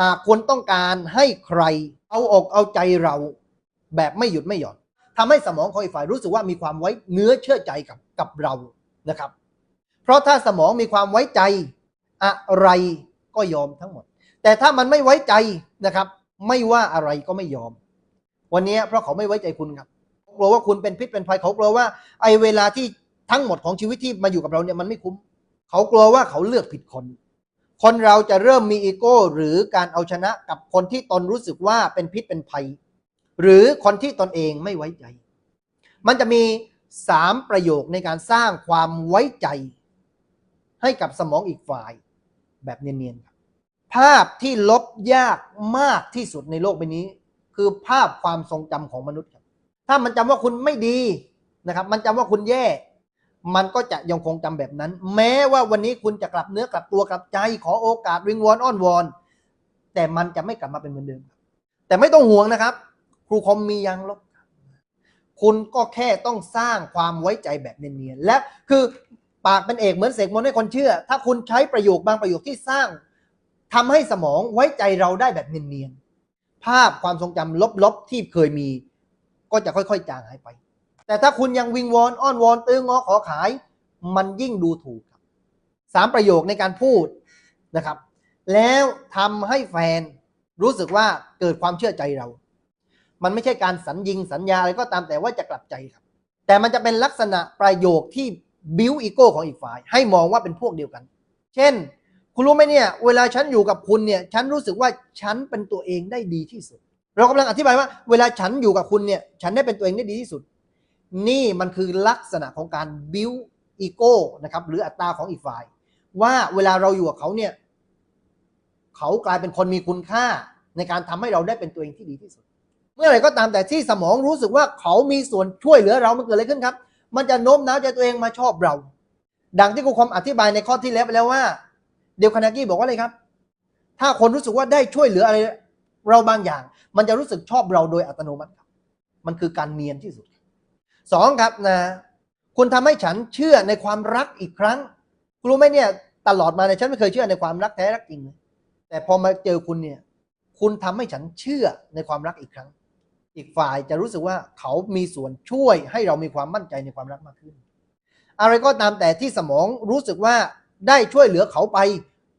หากคุณต้องการให้ใครเอาอกเอาใจเรา แบบไม่หยุดไม่หย่อนทำให้สมองของอีกฝ่ายรู้สึกว่ามีความไว้เนื้อเชื่อใจกับกับเรานะครับ เพราะถ้าสมองมีความไว้ใจอะไรก็ยอมทั้งหมด แต่ถ้ามันไม่ไว้ใจนะครับ ไม่ว่าอะไรก็ไม่ยอม วันนี้เพราะเขาไม่ไว้ใจคุณครับกลัวว่าคุณเป็นพิษเป็นภัยเขากลัวว่าไอ้เวลาที่ทั้งหมดของชีวิตที่มาอยู่กับเราเนี่ยมันไม่คุ้ม เขากลัวว่าเขาเลือกผิดคน คนเราจะเริ่มมีอีโก้หรือการเอาชนะกับคนที่ตนรู้สึกว่าเป็นพิษเป็นภัย หรือคนที่ตนเองไม่ไว้ใจ มันจะมีสามประโยคในการสร้างความไว้ใจ ให้กับสมองอีกฝ่าย แบบเนียนๆครับภาพที่ลบยากมากที่สุดในโลกใบนี้ คือภาพความทรงจำของมนุษย์ครับ ถ้ามันจำว่าคุณไม่ดีนะครับ มันจำว่าคุณแย่ มันก็จะยังคงจำแบบนั้น แม้ว่าวันนี้คุณจะกลับเนื้อกลับตัวกลับใจ ขอโอกาสวิงวอนอ้อนวอน แต่มันจะไม่กลับมาเป็นเหมือนเดิม แต่ไม่ต้องห่วงนะครับ ครูคอมมียางลบครับคุณก็แค่ต้องสร้างความไว้ใจแบบเนียนๆและคือปากเป็นเอกเหมือนเสกมนต์ให้คนเชื่อ ถ้าคุณใช้ประโยคบางประโยคที่สร้างทำให้สมองไว้ใจเราได้แบบเนียนๆภาพความทรงจำลบๆที่เคยมี ก็จะค่อยๆจางหายไป แต่ถ้าคุณยังวิงวอนอ้อนวอนตื้องอขอขาย มันยิ่งดูถูกครับสามประโยคในการพูดนะครับ แล้วทำให้แฟนรู้สึกว่าเกิดความเชื่อใจเรา มันไม่ใช่การสัญญิงสัญญาอะไรก็ตามแต่ว่าจะกลับใจครับ แต่มันจะเป็นลักษณะประโยคที่บิวอีโก้ของอีกฝ่าย ให้มองว่าเป็นพวกเดียวกัน เช่น คุณรู้ไหมเนี่ยเวลาฉันอยู่กับคุณเนี่ยฉันรู้สึกว่าฉันเป็นตัวเองได้ดีที่สุด เรากำลังอธิบายว่า เวลาฉันอยู่กับคุณเนี่ยฉันได้เป็นตัวเองได้ดีที่สุด นี่มันคือลักษณะของการบิวอีโก้นะครับหรืออัตราของอีกฝ่าย ว่าเวลาเราอยู่กับเขาเนี่ยเขากลายเป็นคนมีคุณค่าในการทำให้เราได้เป็นตัวเองที่ดีที่สุด เมื่อไหร่ก็ตามแต่ที่สมองรู้สึกว่าเขามีส่วนช่วยเหลือเรามันเกิดอะไรขึ้นครับ มันจะโน้มน้าวใจตัวเองมาชอบเรา ดังที่ครูคอมอธิบายในข้อที่แล้วไปแล้วว่า เดลคานากี้บอกว่าอะไรครับ ถ้าคนรู้สึกว่าได้ช่วยเหลืออะไรเราบางอย่าง มันจะรู้สึกชอบเราโดยอัตโนมัติครับมันคือการเนียนที่สุด สองครับนะคุณทำให้ฉันเชื่อในความรักอีกครั้งคุณรู้ไหมเนี่ยตลอดมาเนี่ยฉันไม่เคยเชื่อในความรักแท้รักจริงแต่พอมาเจอคุณเนี่ย คุณทำให้ฉันเชื่อในความรักอีกครั้ง อีกฝ่ายจะรู้สึกว่าเขามีส่วนช่วยให้เรามีความมั่นใจในความรักมากขึ้น อะไรก็ตามแต่ที่สมองรู้สึกว่าได้ช่วยเหลือเขาไป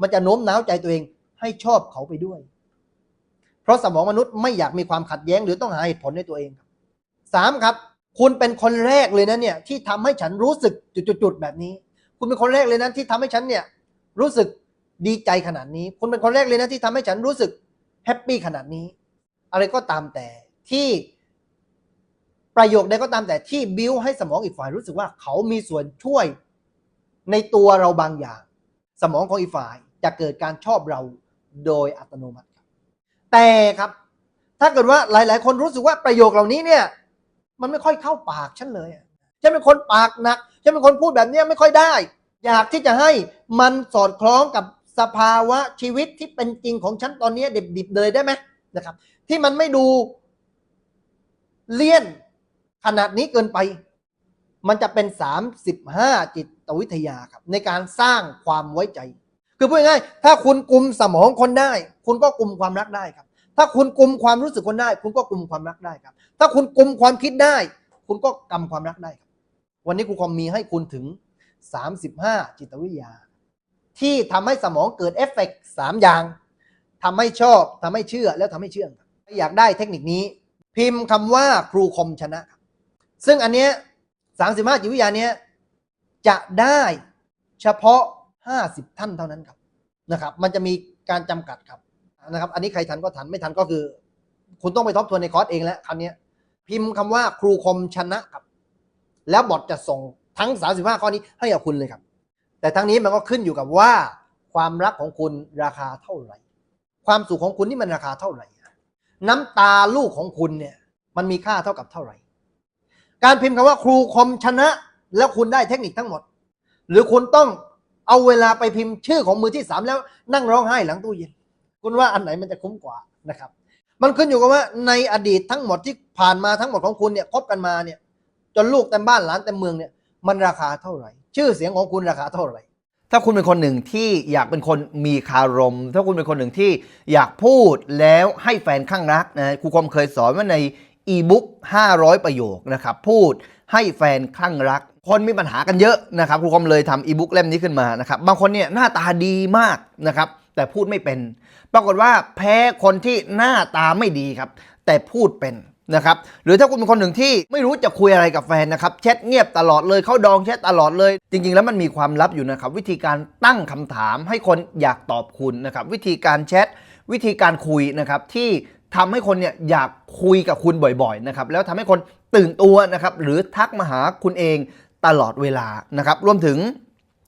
มันจะโน้มน้าวใจตัวเองให้ชอบเขาไปด้วย เพราะสมองมนุษย์ไม่อยากมีความขัดแย้ง หรือต้องหาเหตุผลในตัวเองสามครับ คุณเป็นคนแรกเลยนะเนี่ยที่ทำให้ฉันรู้สึกจุดๆแบบนี้ คุณเป็นคนแรกเลยนะที่ทำให้ฉันเนี่ยรู้สึกดีใจขนาดนี้ คุณเป็นคนแรกเลยนะที่ทำให้ฉันรู้สึกแฮปปี้ขนาดนี้ อะไรก็ตามแต่ที่ประโยคใดก็ตามแต่ที่บิ้วให้สมองอีกฝ่ายรู้สึกว่าเขามีส่วนช่วยในตัวเราบางอย่าง สมองของอีกฝ่ายจะเกิดการชอบเราโดยอัตโนมัติครับแต่ครับ ถ้าเกิดว่าหลาย ๆ คนรู้สึกว่าประโยคเหล่านี้เนี่ย มันไม่ค่อยเข้าปากฉันเลยฉันเป็นคนปากหนักฉันเป็นคนพูดแบบนี้ไม่ค่อยได้ อยากที่จะให้มันสอดคล้องกับสภาวะชีวิตที่เป็นจริงของฉันตอนนี้เดิบๆเลยได้ไหมนะครับ ที่มันไม่ดูเลี่ยนขนาดนี้เกินไป มันจะเป็น 35 จิตวิทยาครับ ในการสร้างความไว้ใจ คือพูดง่ายถ้าคุณกลุ่มสมองคนได้ คุณก็กลุ่มความรักได้ครับ ถ้าคุณกลุมความรู้สึกคนได้ คุณก็กลุมความรักได้ครับ ถ้าคุณกลุมความคิดได้ คุณก็กำความรักได้ครับ วันนี้ครูคอมมีให้คุณถึง 35 จิตวิทยา ที่ทำให้สมองเกิดเอฟเฟกต์สามอย่างทำให้ชอบทำให้เชื่อแล้วทำให้เชื่องอยากได้เทคนิคนี้ พิมพ์คำว่าครูคอมชนะครับซึ่งอันเนี้ย35 จิตวิทยาเนี้ยจะได้เฉพาะ 50 ท่านเท่านั้นครับนะครับ มันจะมีการจำกัดครับ นะครับ อันนี้ใครทันก็ทันไม่ทันก็คือ คุณต้องไปทบทวนในคอร์สเองแล้วคราวนี้พิมพ์คำว่าครูคมชนะครับ แล้วบอทจะส่งทั้ง 35 ข้อนี้ให้กับคุณเลยครับ แต่ทั้งนี้มันก็ขึ้นอยู่กับว่า ความรักของคุณราคาเท่าไหร่ ความสุขของคุณนี่มันราคาเท่าไหร่ น้ำตาลูกของคุณเนี่ย มันมีค่าเท่ากับเท่าไหร่ การพิมพ์คำว่าครูคมชนะ แล้วคุณได้เทคนิคทั้งหมด หรือคุณต้องเอาเวลาไปพิมพ์ชื่อของมือที่สามแล้วนั่งร้องไห้หลังตู้เย็น คุณว่าอันไหนมันจะคุ้มกว่านะครับ มันขึ้นอยู่กับว่าในอดีตทั้งหมดที่ผ่านมาทั้งหมดของคุณเนี่ยคบกันมาเนี่ยจนลูกเต็มบ้านหลานเต็มเมืองเนี่ยมันราคาเท่าไหร่ ชื่อเสียงของคุณราคาเท่าไหร่ถ้าคุณเป็นคนหนึ่งที่อยากเป็นคนมีคารม ถ้าคุณเป็นคนหนึ่งที่อยากพูดแล้วให้แฟนข้างรักนะครูคอมเคยสอนว่าในอีบุ๊ก500 ประโยคนะครับพูดให้แฟนข้างรัก คนมีปัญหากันเยอะนะครับครูคอมเลยทำอีบุ๊กเล่มนี้ขึ้นมานะครับบางคนเนี่ยหน้าตาดีมากนะครับ แต่พูดไม่เป็น ปรากฏว่าแพ้คนที่หน้าตาไม่ดีครับ แต่พูดเป็นนะครับหรือถ้าคุณเป็นคนหนึ่งที่ไม่รู้จะคุยอะไรกับแฟนนะครับแชทเงียบตลอดเลยเข้าดองแชทตลอดเลย จริง ๆ แล้วมันมีความลับอยู่นะครับ วิธีการตั้งคำถามให้คนอยากตอบคุณนะครับ วิธีการแชทวิธีการคุยนะครับที่ทำให้คนเนี่ยอยากคุยกับคุณบ่อยๆนะครับแล้วทำให้คนตื่นตัวนะครับหรือทักมาหาคุณเองตลอดเวลานะครับรวมถึง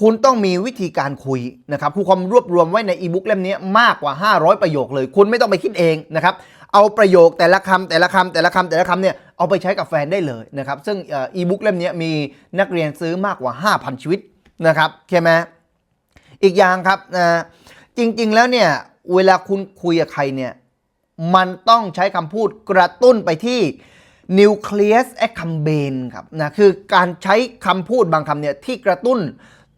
คุณต้องมีวิธีการคุยนะครับครูคอมรวบรวมไว้ในอีบุ๊กเล่มนี้มากกว่า 500 ประโยคเลย คุณไม่ต้องไปคิดเองนะครับ เอาประโยคแต่ละคำแต่ละคำแต่ละคำแต่ละคำเนี่ยเอาไปใช้กับแฟนได้เลยนะครับ ซึ่งอีบุ๊กเล่มนี้มีนักเรียนซื้อมากกว่า 5,000 ชีวิตนะครับใช่ไหมอีกอย่างครับนะจริงๆแล้วเนี่ยเวลาคุณคุยกับใครเนี่ยมันต้องใช้คำพูดกระตุ้นไปที่ nucleus accumbens ครับนะคือการใช้คำพูดบางคำเนี่ยที่กระตุ้น